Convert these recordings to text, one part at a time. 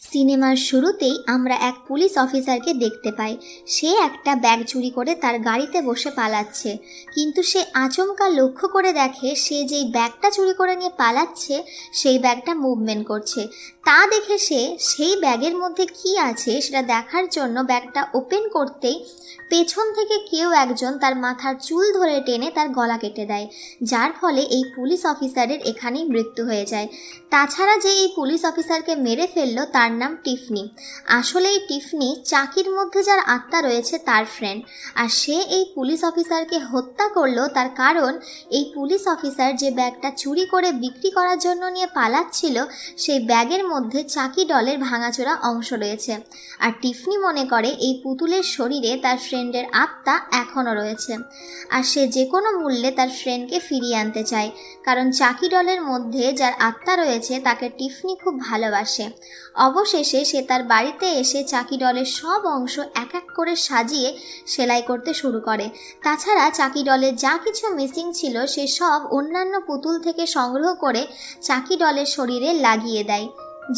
সিনেমার শুরুতেই আমরা এক পুলিশ অফিসারকে দেখতে পাই। সে একটা ব্যাগ চুরি করে তার গাড়িতে বসে পালাচ্ছে। কিন্তু সে আচমকা লক্ষ্য করে দেখে সে যেই ব্যাগটা চুরি করে নিয়ে পালাচ্ছে, সেই ব্যাগটা মুভমেন্ট করছে। তা দেখে সে সেই ব্যাগের মধ্যে কি আছে সেটা দেখার জন্য ব্যাগটা ওপেন করতেই পেছন থেকে কেউ একজন তার মাথার চুল ধরে টেনে তার গলা কেটে দেয়, যার ফলে এই পুলিশ অফিসারের এখানেই মৃত্যু হয়ে যায়। তাছাড়া যে এই পুলিশ অফিসারকে মেরে ফেলল তার নাম টিফনি। আসলে এই টিফনি চাকির মধ্যে যার আত্মা রয়েছে তার ফ্রেন্ড আর সে এই পুলিশ অফিসারকে হত্যা করল তার কারণ এই পুলিশ অফিসার যে ব্যাগটা চুরি করে বিক্রি করার জন্য নিয়ে পালাচ্ছিল, সেই ব্যাগের মধ্যে চাকি ডলের ভাঙাচোরা অংশ রয়েছে। আর টিফনি মনে করে এই পুতুলের শরীরে তার ফ্রেন্ডের আত্মা এখনও রয়েছে। আর সে যে কোনো মূল্যে তার ফ্রেন্ডকে ফিরিয়ে আনতে চায়, কারণ চাকি ডলের মধ্যে যার আত্মা রয়েছে তাকে টিফনি খুব ভালোবাসে। অবশেষে সে তার বাড়িতে এসে চাকি ডলের সব অংশ এক এক করে সাজিয়ে সেলাই করতে শুরু করে। তাছাড়া চাকি ডলের যা কিছু মিসিং ছিল সে সব অন্যান্য পুতুল থেকে সংগ্রহ করে চাকি ডলের শরীরে লাগিয়ে দেয়।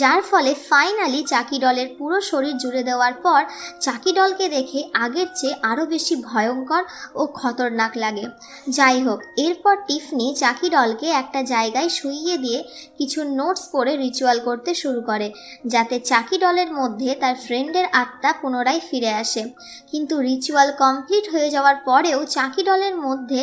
যার ফলে ফাইনালি চাকি ডলের পুরো শরীর জুড়ে দেওয়ার পর চাকি ডলকে দেখে আগের চেয়ে আরও বেশি ভয়ঙ্কর ও খতরনাক লাগে। যাই হোক, এরপর টিফনি চাকি ডলকে একটা জায়গায় শুইয়ে দিয়ে কিছু নোটস পড়ে রিচুয়াল করতে শুরু করে, যাতে চাকি ডলের মধ্যে তার ফ্রেন্ডের আত্মা পুনরায় ফিরে আসে। কিন্তু রিচুয়াল কমপ্লিট হয়ে যাওয়ার পরেও চাকি ডলের মধ্যে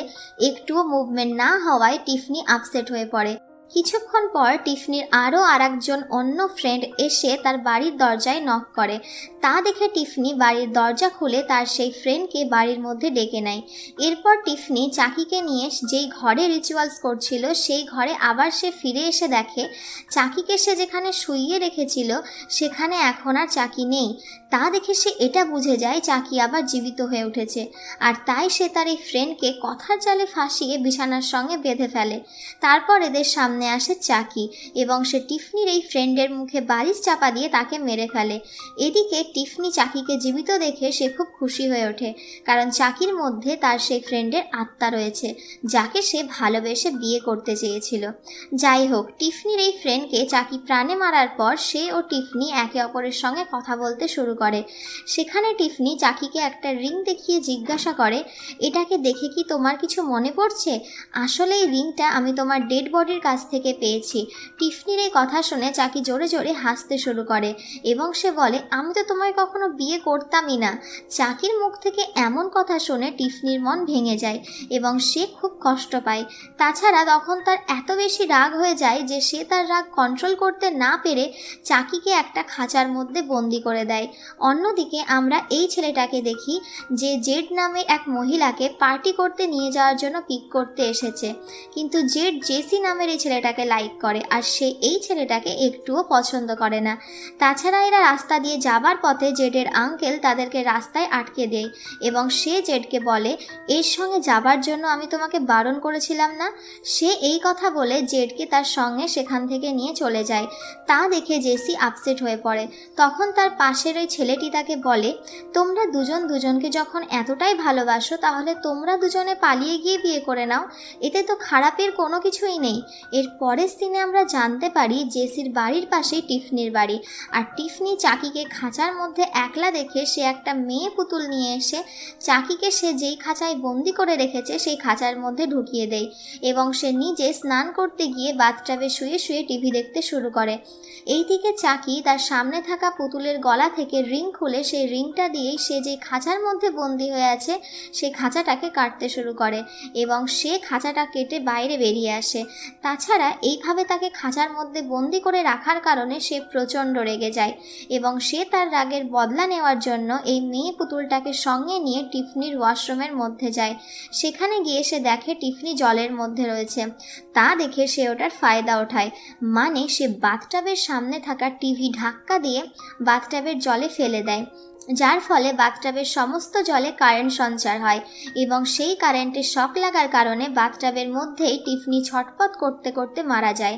একটুও মুভমেন্ট না হওয়ায় টিফনি আপসেট হয়ে পড়ে। কিছুক্ষণ পর টিফনির আরও আর একজন অন্য ফ্রেন্ড এসে তার বাড়ির দরজায় নক করে। তা দেখে টিফনি বাড়ির দরজা খুলে তার সেই ফ্রেন্ডকে বাড়ির মধ্যে ডেকে নেয়। এরপর টিফনি চাকিকে নিয়ে যেই ঘরে রিচুয়ালস করছিল, সেই ঘরে আবার সে ফিরে এসে দেখে, চাকিকে সে যেখানে শুইয়ে রেখেছিল, সেখানে এখন আর চাকি নেই। তা দেখে সে এটা বুঝে যায় চাকি আবার জীবিত হয়ে উঠেছে। আর তাই সে তার এই ফ্রেন্ডকে কথার জালে ফাঁসিয়ে বিছানার সঙ্গে বেঁধে ফেলে। তারপর এদের সামনে আসে চাকি এবং সে টিফনির এই ফ্রেন্ডের মুখে বালিশ চাপা দিয়ে তাকে মেরে ফেলে। এদিকে টিফনি চাকিকে জীবিত দেখে সে খুব খুশি হয়ে ওঠে, কারণ চাকির মধ্যে তার সেই ফ্রেন্ডের আত্মা রয়েছে, যাকে সে ভালোবেসে বিয়ে করতে চেয়েছিল। যাই হোক, টিফনির এই ফ্রেন্ডকে চাকি প্রাণে মারার পর সে ও টিফনি একে অপরের সঙ্গে কথা বলতে শুরু করে। সেখানে টিফনি চাকিকে একটা রিং দেখিয়ে জিজ্ঞাসা করে, এটাকে দেখে কি তোমার কিছু মনে পড়ছে? আসলে এই রিংটা আমি তোমার ডেড বডির কাছ থেকে পেয়েছি। টিফনির এই কথা শুনে চাকি জোরে জোরে হাসতে শুরু করে এবং সে বলে, আমি তো তোমায় কখনো বিয়ে করতামই না। চাকির মুখ থেকে এমন কথা শুনে টিফনির মন ভেঙে যায় এবং সে খুব কষ্ট পায়। তাছাড়া তখন তার এত বেশি রাগ হয়ে যায় যে সে তার রাগ কন্ট্রোল করতে না পেরে চাকিকে একটা খাঁচার মধ্যে বন্দি করে দেয়। অন্যদিকে আমরা এই ছেলেটাকে দেখি যে জেড নামে এক মহিলাকে পার্টি করতে নিয়ে যাওয়ার জন্য পিক করতে এসেছে। কিন্তু জেড জেসি নামের এই ছেলেটাকে লাইক করে আর সে এই ছেলেটাকে একটুও পছন্দ করে না। তাছাড়া এরা রাস্তা দিয়ে যাবার পথে জেডের আঙ্কেল তাদেরকে রাস্তায় আটকে দেয় এবং সে জেডকে বলে, এর সঙ্গে যাবার জন্য আমি তোমাকে বারণ করেছিলাম না? সে এই কথা বলে জেডকে তার সঙ্গে সেখান থেকে নিয়ে চলে যায়। তা দেখে জেসি আপসেট হয়ে পড়ে। তখন তার পাশের ওই ছেলেটি তাকে বলে, তোমরা দুজন দুজনকে যখন এতটাই ভালোবাসো, তাহলে তোমরা দুজনে পালিয়ে গিয়ে বিয়ে করে নাও। এতে তো খারাপের কোনো কিছুই নেই। এর পরের দিনে আমরা জানতে পারি জেসির বাড়ির পাশেই টিফনির বাড়ি। আর টিফনি চাকিকে খাঁচার মধ্যে একলা দেখে সে একটা মেয়ে পুতুল নিয়ে এসে চাকিকে সে যেই খাঁচায় বন্দি করে রেখেছে, সেই খাঁচার মধ্যে ঢুকিয়ে দেয় এবং সে নিজে স্নান করতে গিয়ে বাথটাবে শুয়ে শুয়ে টিভি দেখতে শুরু করে। এইদিকে চাকি তার সামনে থাকা পুতুলের গলা থেকে রিং খুলে সেই রিংটা দিয়েই সে যে খাঁচার মধ্যে বন্দি হয়ে আছে সেই খাঁচাটাকে কাটতে শুরু করে এবং সে খাঁচাটা কেটে বাইরে বেরিয়ে আসে। তাছাড়া এইভাবে তাকে খাঁচার মধ্যে বন্দি করে রাখার কারণে সে প্রচণ্ড রেগে যায় এবং সে তার রাগের বদলা নেওয়ার জন্য এই মেয়ে পুতুলটাকে সঙ্গে নিয়ে টিফনির ওয়াশরুমের মধ্যে যায়। সেখানে গিয়ে সে দেখে টিফনি জলের মধ্যে রয়েছে। তা দেখে সে ওটার ফায়দা ওঠায়। মানে সে বাথটাবের সামনে থাকা টিভি ধাক্কা দিয়ে বাথটাবের জলে ফেলে দেয়, যার ফলে বাথটাবের সমস্ত জলে কারেন্ট সঞ্চার হয় এবং সেই কারেন্টের শক লাগার কারণে বাথটাবের মধ্যেই টিফনি ছটপট করতে করতে মারা যায়।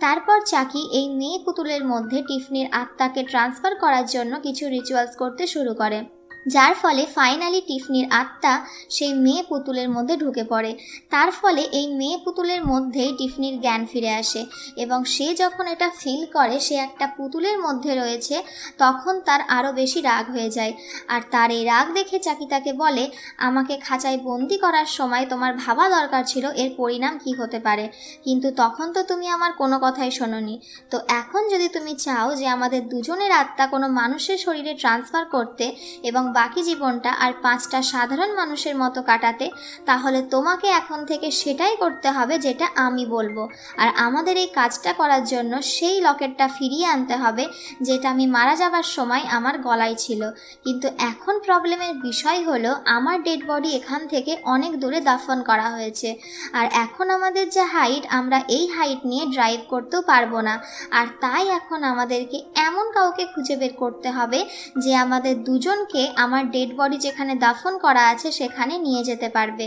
তারপর চাকি এই মেয়ে পুতুলের মধ্যে টিফনির আত্মাকে ট্রান্সফার করার জন্য কিছু রিচুয়ালস করতে শুরু করে। যার ফলে ফাইনালি টিফনির আত্মা সেই মেয়ে পুতুলের মধ্যে ঢুকে পড়ে। তার ফলে এই মেয়ে পুতুলের মধ্যেই টিফনির জ্ঞান ফিরে আসে এবং সে যখন এটা ফিল করে, সে একটা পুতুলের মধ্যে রয়েছে, তখন তার আরও বেশি রাগ হয়ে যায়। আর তার এই রাগ দেখে চাকি তাকে বলে, আমাকে খাঁচায় বন্দি করার সময় তোমার ভাবা দরকার ছিল, এর পরিণাম কি হতে পারে? কিন্তু তখন তো তুমি আমার কোনো কথাই শোনোনি। তো এখন যদি তুমি চাও যে আমাদের দুজনের আত্মা কোনো মানুষের শরীরে ট্রান্সফার করতে এবং বাকি জীবনটা আর পাঁচটা সাধারণ মানুষের মতো কাটাতে, তাহলে তোমাকে এখন থেকে সেটাই করতে হবে যেটা আমি বলব। আর আমাদের এই কাজটা করার জন্য সেই লকেটটা ফিরিয়ে আনতে হবে, যেটা আমি মারা যাবার সময় আমার গলায় ছিল। কিন্তু এখন প্রবলেমের বিষয় হলো, আমার ডেড বডি এখান থেকে অনেক দূরে দাফন করা হয়েছে। আর এখন আমাদের যে হাইট আমরা এই হাইট নিয়ে ড্রাইভ করতেও পারব না। আর তাই এখন আমাদেরকে এমন কাউকে খুঁজে বের করতে হবে যে আমাদের দুজনকে আমার ডেড বডি যেখানে দাফন করা আছে সেখানে নিয়ে যেতে পারবে।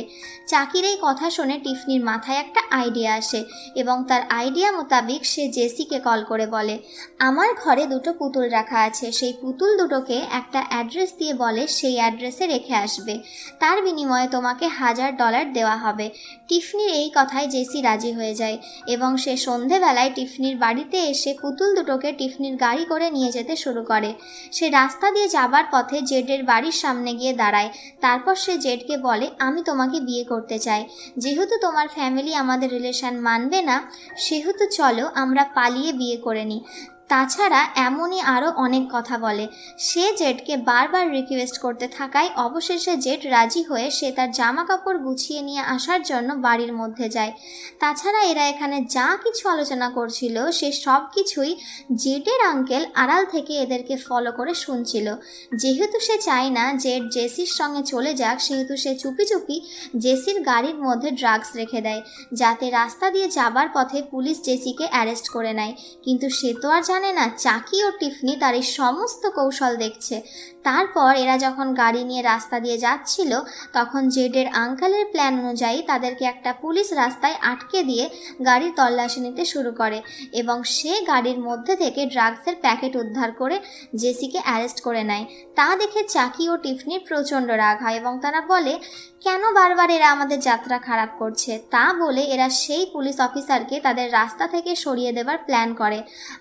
চাকির এই কথা শুনে টিফনির মাথায় একটা আইডিয়া আসে এবং তার আইডিয়া মোতাবিক সে জেসিকে কল করে বলে, আমার ঘরে দুটো পুতুল রাখা আছে, সেই পুতুল দুটোকে একটা অ্যাড্রেস দিয়ে বলে সেই অ্যাড্রেসে রেখে আসবে। তার বিনিময়ে তোমাকে হাজার ডলার দেওয়া হবে। টিফনির এই কথায় জেসি রাজি হয়ে যায় এবং সে সন্ধেবেলায় টিফনির বাড়িতে এসে পুতুল দুটোকে টিফনির গাড়ি করে নিয়ে যেতে শুরু করে। সে রাস্তা দিয়ে যাবার পথে জেডের বাড়ির সামনে গিয়ে দাঁড়ায়। তারপর সে জেডকে বলে, আমি তোমাকে বিয়ে করতে চাই। যেহেতু তোমার ফ্যামিলি আমাদের রিলেশন মানবে না, সেহেতু চলো আমরা পালিয়ে বিয়ে করে নিই। তাছাড়া এমনই আরও অনেক কথা বলে। সে জেডকে বারবার রিকোয়েস্ট করতে থাকায় অবশেষে জেড রাজি হয়ে সে তার জামা কাপড় গুছিয়ে নিয়ে আসার জন্য বাড়ির মধ্যে যায়। তাছাড়া এরা এখানে যা কিছু আলোচনা করছিল, সে সব কিছুই জেডের আঙ্কেল আড়াল থেকে এদেরকে ফলো করে শুনছিল। যেহেতু সে চায় না জেড জেসির সঙ্গে চলে যাক, সেহেতু সে চুপি চুপি জেসির গাড়ির মধ্যে ড্রাগস রেখে দেয়, যাতে রাস্তা দিয়ে যাবার পথে পুলিশ জেসিকে অ্যারেস্ট করে নেয়। কিন্তু সে তো আর জানে না চাকি ও টিফনি তার এই সমস্ত কৌশল দেখছে। তারপর এরা যখন গাড়ি নিয়ে রাস্তা দিয়ে যাচ্ছিল, তখন জেডের আঙ্কেলের প্ল্যান অনুযায়ী তাদেরকে একটা পুলিশ রাস্তায় আটকে দিয়ে গাড়ির তল্লাশি নিতে শুরু করে এবং সে গাড়ির মধ্যে থেকে ড্রাগসের প্যাকেট উদ্ধার করে জেসিকে অ্যারেস্ট করে নেয়। তা দেখে চাকি ও টিফনির প্রচণ্ড রাগ হয় এবং তারা বলে, কেন বারবার এরা আমাদের যাত্রা খারাপ করছে? তা বলে এরা সেই পুলিশ অফিসারকে তাদের রাস্তা থেকে সরিয়ে দেবার প্ল্যান করে।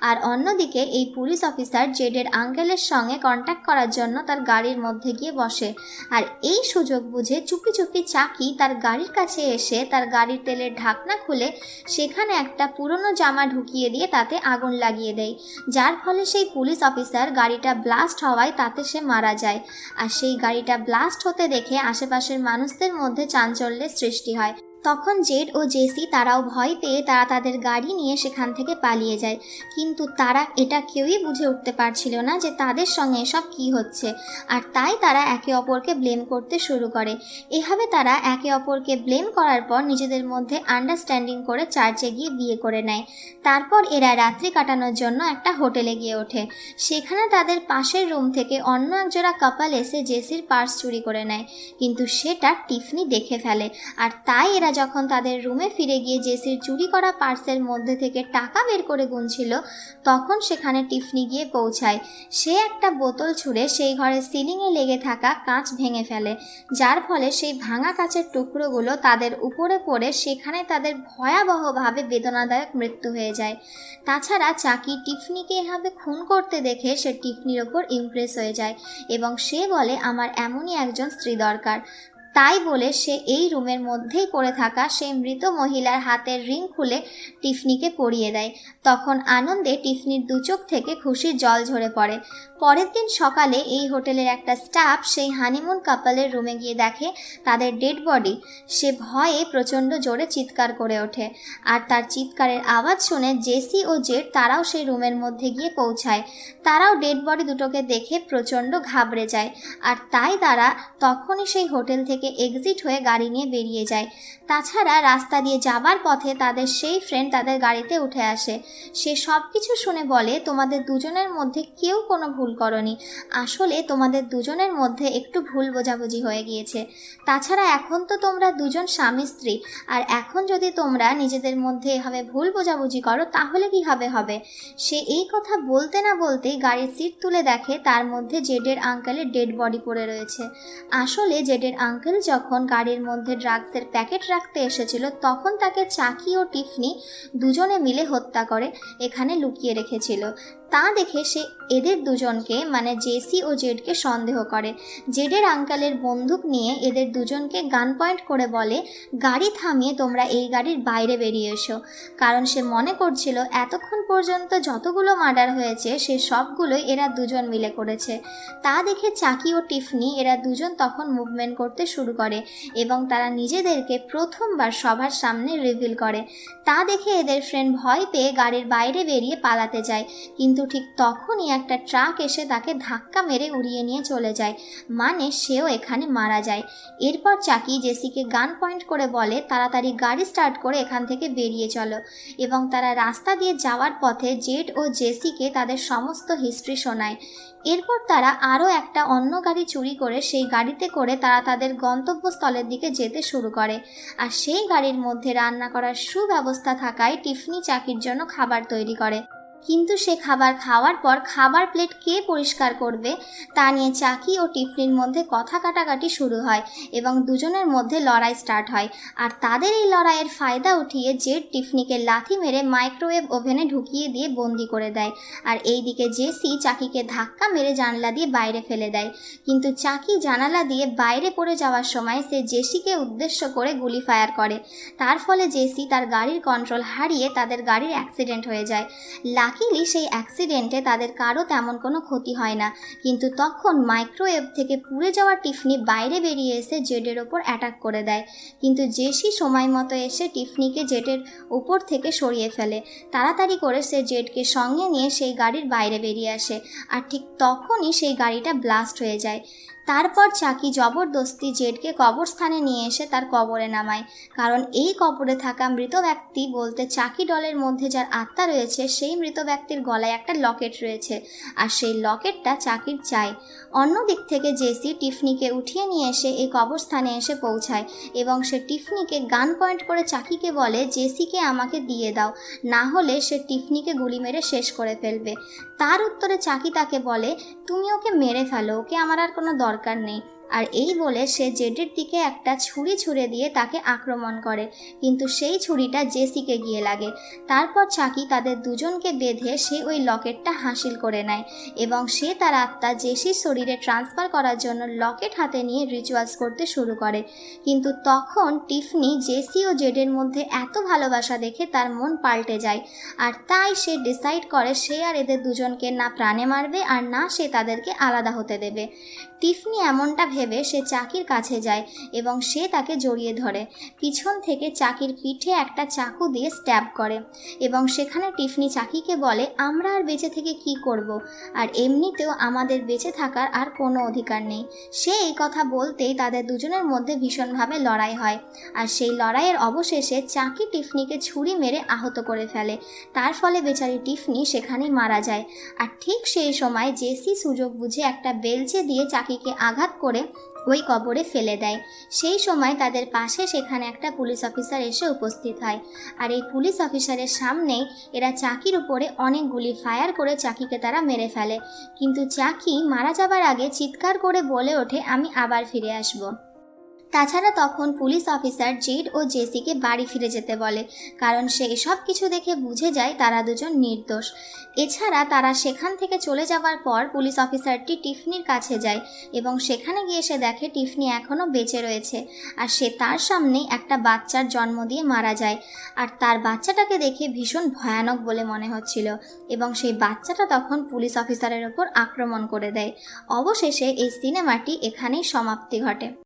আর অন্যদিকে এই পুলিশ অফিসার জেডের আঙ্কেলের সঙ্গে কন্ট্যাক্ট করার জন্য তার গাড়ির মধ্যে গিয়ে বসে। আর এই সুযোগ বুঝে চুপি চুপি চাকি তার গাড়ির কাছে এসে তার গাড়ির তেলের ঢাকনা খুলে সেখানে একটা পুরনো জামা ঢুকিয়ে দিয়ে তাতে আগুন লাগিয়ে দেয়। যার ফলে সেই পুলিশ অফিসার গাড়িটা ব্লাস্ট হওয়ায় তাতে সে মারা যায়। আর সেই গাড়িটা ব্লাস্ট হতে দেখে আশেপাশের মানুষদের মধ্যে চাঞ্চল্যের সৃষ্টি হয়। তখন জেড ও জেসি তারাও ভয় পেয়ে তারা তাদের গাড়ি নিয়ে সেখান থেকে পালিয়ে যায়। কিন্তু তারা এটা কেউই বুঝে উঠতে পারছিল না যে তাদের সঙ্গে এসব কী হচ্ছে। আর তাই তারা একে অপরকে ব্লেম করতে শুরু করে। এভাবে তারা একে অপরকে ব্লেম করার পর নিজেদের মধ্যে আন্ডারস্ট্যান্ডিং করে চার্চে গিয়ে বিয়ে করে নেয়। তারপর এরা রাত্রি কাটানোর জন্য একটা হোটেলে গিয়ে ওঠে। সেখানে তাদের পাশের রুম থেকে অন্য একজোড়া কাপাল এসে জেসির পার্স চুরি করে নেয়। কিন্তু সেটা টিফনি দেখে ফেলে। আর তাই এরা যখন তাদের রুমে ফিরে গিয়ে জেসির চুরি করা পার্সের মধ্যে থেকে টাকা বের করে গুনছিল, তখন সেখানে টিফনি গিয়ে পৌঁছায়। সে একটা বোতল ছুঁড়ে সেই ঘরের সিলিংয়ে লেগে থাকা কাঁচ ভেঙে ফেলে, যার ফলে সেই ভাঙা কাঁচের টুকরোগুলো তাদের উপরে পড়ে সেখানে তাদের ভয়াবহভাবে বেদনাদায়ক মৃত্যু হয়ে যায়। তাছাড়া চাকি টিফনিকে এভাবে খুন করতে দেখে সে টিফনির ওপর ইমপ্রেস হয়ে যায় এবং সে বলে, আমার এমনই একজন স্ত্রী দরকার। তাই বলে সে এই রুমের মধ্যেই পড়ে থাকা সেই মৃত মহিলার হাতের রিং খুলে টিফনিকে পরিয়ে দেয়। তখন আনন্দে টিফনির দুচোখ থেকে খুশির জল ঝরে পড়ে। পরের দিন সকালে এই হোটেলের একটা স্টাফ সেই হানিমুন কাপলের রুমে গিয়ে দেখে তাদের ডেড বডি। সে ভয়ে প্রচণ্ড জোরে চিৎকার করে ওঠে আর তার চিৎকারের আওয়াজ শুনে জেসি ও জেড তারাও সেই রুমের মধ্যে গিয়ে পৌঁছায়। তারাও ডেড বডি দুটোকে দেখে প্রচণ্ড ঘাবড়ে যায় আর তাই তারা তখনই সেই হোটেল থেকে এক্সিট হয়ে গাড়ি নিয়ে বেরিয়ে যায়। তাছাড়া রাস্তা দিয়ে যাবার পথে তাদের সেই ফ্রেন্ড তাদের গাড়িতে উঠে আসে। সে সব কিছু শুনে বলে, তোমাদের দুজনের মধ্যে কেউ কোনো ভুল করনি। আসলে তোমাদের দুজনের মধ্যে একটু ভুল বোঝাবুঝি হয়ে গিয়েছে। তাছাড়া এখন তো তোমরা দুজন স্বামী স্ত্রী, আর এখন যদি তোমরা নিজেদের মধ্যে এভাবে ভুল বোঝাবুঝি করো, তাহলে কি হবে? হবে সে এই কথা বলতে না বলতেই গাড়ির সিট তুলে দেখে, তার মধ্যে জেডের আঙ্কেলের ডেড বডি পড়ে রয়েছে। আসলে জেডের আঙ্কেল যখন গাড়ির মধ্যে ড্রাগসের প্যাকেট রাখতে এসেছিল তখন তাকে চাকি ও টিফনি দুজনে মিলে হত্যা করে এখানে লুকিয়ে রেখেছিল। তা দেখে সে এদের দুজনকে মানে জেসি ও জেডকে সন্দেহ করে। জেডের আঙ্কালের বন্দুক নিয়ে এদের দুজনকে গান পয়েন্ট করে বলে, গাড়ি থামিয়ে তোমরা এই গাড়ির বাইরে বেরিয়ে এসো। কারণ সে মনে করছিল, এতক্ষণ পর্যন্ত যতগুলো মার্ডার হয়েছে, সে সবগুলোই এরা দুজন মিলে করেছে। তা দেখে চাকি ও টিফনি এরা দুজন তখন মুভমেন্ট করতে শুরু করে এবং তারা নিজেদেরকে প্রথমবার সবার সামনে রিভিল করে। তা দেখে এদের ফ্রেন্ড ভয় পেয়ে গাড়ির বাইরে বেরিয়ে পালাতে যায়। কিন্তু ঠিক তখনই একটা ট্রাক এসে তাকে ধাক্কা মেরে উড়িয়ে নিয়ে চলে যায়। মানে সেও এখানে মারা যায়। এরপর চাকি জেসিকে গান পয়েন্ট করে বলে, তাড়াতাড়ি গাড়ি স্টার্ট করে এখান থেকে বেরিয়ে চলো। এবং তারা রাস্তা দিয়ে যাওয়ার পথে জেড ও জেসিকে তাদের সমস্ত হিস্ট্রি শোনায়। এরপর তারা আরও একটা অন্য গাড়ি চুরি করে সেই গাড়িতে করে তারা তাদের গন্তব্যস্থলের দিকে যেতে শুরু করে। আর সেই গাড়ির মধ্যে রান্না করার সুব্যবস্থা থাকায় টিফনি চাকির জন্য খাবার তৈরি করে। কিন্তু সে খাবার খাওয়ার পর খাবার প্লেট কে পরিষ্কার করবে তা নিয়ে চাকি ও টিফনির মধ্যে কথা কাটাকাটি শুরু হয় এবং দুজনের মধ্যে লড়াই স্টার্ট হয়। আর তাদের এই লড়াইয়ের ফায়দা উঠিয়ে জেড টিফনিকে লাথি মেরে মাইক্রোওয়েভ ওভেনে ঢুকিয়ে দিয়ে বন্দি করে দেয়। আর এইদিকে জেসি চাকিকে ধাক্কা মেরে জানলা দিয়ে বাইরে ফেলে দেয়। কিন্তু চাকি জানালা দিয়ে বাইরে পড়ে যাওয়ার সময় সে জেসিকে উদ্দেশ্য করে গুলি ফায়ার করে। তার ফলে জেসি তার গাড়ির কন্ট্রোল হারিয়ে তাদের গাড়ির অ্যাক্সিডেন্ট হয়ে যায়। লাকিলি সেই অ্যাক্সিডেন্টে তাদের কারও তেমন কোনো ক্ষতি হয় না। কিন্তু তখন মাইক্রোওয়েভ থেকে পুড়ে যাওয়া টিফনি বাইরে বেরিয়ে এসে জেডের ওপর অ্যাটাক করে দেয়। কিন্তু জেসি সময় মতো এসে টিফনিকে জেটের উপর থেকে সরিয়ে ফেলে। তাড়াতাড়ি করে সে জেটকে সঙ্গে নিয়ে সেই গাড়ির বাইরে বেরিয়ে আসে। আর ঠিক তখনই সেই গাড়িটা ব্লাস্ট হয়ে যায়। তারপর চাকি জবরদস্তি জেডকে কবরস্থানে নিয়ে এসে তার কবরে নামায়। কারণ এই কবরে থাকা মৃত ব্যক্তি বলতে চাকি দলের মধ্যে যার আত্মা রয়েছে, সেই মৃত ব্যক্তির গলায় একটা লকেট রয়েছে আর সেই লকেটটা চাকির চাই। অন্য দিক থেকে জেসি টিফনিকে উঠিয়ে নিয়ে এসে এই কবরস্থানে এসে পৌঁছায় এবং সে টিফনিকে গান পয়েন্ট করে চাকিকে বলে, জেসিকে আমাকে দিয়ে দাও, না হলে সে টিফনিকে গুলি মেরে শেষ করে ফেলবে। তার উত্তরে চাকি তাকে বলে, তুমি ওকে মেরে ফেলো, ওকে আমার আর কোনো দরকার নেই। আর এই বলে সে জেডের দিকে একটা ছুরি ছুঁড়ে দিয়ে তাকে আক্রমণ করে। কিন্তু সেই ছুরিটা জেসিকে গিয়ে লাগে। তারপর চাকি তাদের দুজনকে বেঁধে সে ওই লকেটটা হাসিল করে নেয় এবং সে তার আত্মা জেসির শরীরে ট্রান্সফার করার জন্য লকেট হাতে নিয়ে রিচুয়ালস করতে শুরু করে। কিন্তু তখন টিফনি, জেসি ও জেডের মধ্যে এত ভালোবাসা দেখে তার মন পাল্টে যায়। আর তাই সে ডিসাইড করে সে আর এদের দুজনকে না প্রাণে মারবে আর না সে তাদেরকে আলাদা হতে দেবে। টিফনি এমনটা ভেবে সে চাকির কাছে যায় এবং সে তাকে জড়িয়ে ধরে। পিছন থেকে চাকির পিঠে একটা চাকু দিয়ে স্ট্যাব করে এবং সেখানে টিফনি চাকিকে বলে, আমরা আর বেঁচে থেকে কি করব? আর এমনিতেও আমাদের বেঁচে থাকার আর কোনো অধিকার নেই। সে এই কথা বলতেই তাদের দুজনের মধ্যে ভীষণভাবে লড়াই হয়। আর সেই লড়াইয়ের অবশেষে চাকি টিফনিকে ছুরি মেরে আহত করে ফেলে। তার ফলে বেচারি টিফনি সেখানেই মারা যায়। আর ঠিক সেই সময় জেসি সুযোগ বুঝে একটা বেলচে দিয়ে চাকিকে আঘাত করে ওই কবরে ফেলে দেয়। সেই সময় তাদের পাশে সেখানে একটা পুলিশ অফিসার এসে উপস্থিত হয়। আর এই পুলিশ অফিসারের সামনেই এরা চাকির উপরে অনেক গুলি ফায়ার করে চাকিকে তারা মেরে ফেলে। কিন্তু চাকি মারা যাবার আগে চিৎকার করে বলে ওঠে, আমি আবার ফিরে আসব। তাছাড়া তখন পুলিশ অফিসার জেড ও জেসিকে বাড়ি ফিরে যেতে বলে, কারণ সে এসব কিছু দেখে বুঝে যায় তারা দুজন নির্দোষ। এছাড়া তারা সেখান থেকে চলে যাওয়ার পর পুলিশ অফিসারটি টিফনির কাছে যায় এবং সেখানে গিয়ে সে দেখে টিফনি এখনও বেঁচে রয়েছে আর সে তার সামনেই একটা বাচ্চার জন্ম দিয়ে মারা যায়। আর তার বাচ্চাটাকে দেখে ভীষণ ভয়ানক বলে মনে হচ্ছিল এবং সেই বাচ্চাটা তখন পুলিশ অফিসারের ওপর আক্রমণ করে দেয়। অবশেষে এই সিনেমাটি এখানেই সমাপ্তি ঘটে।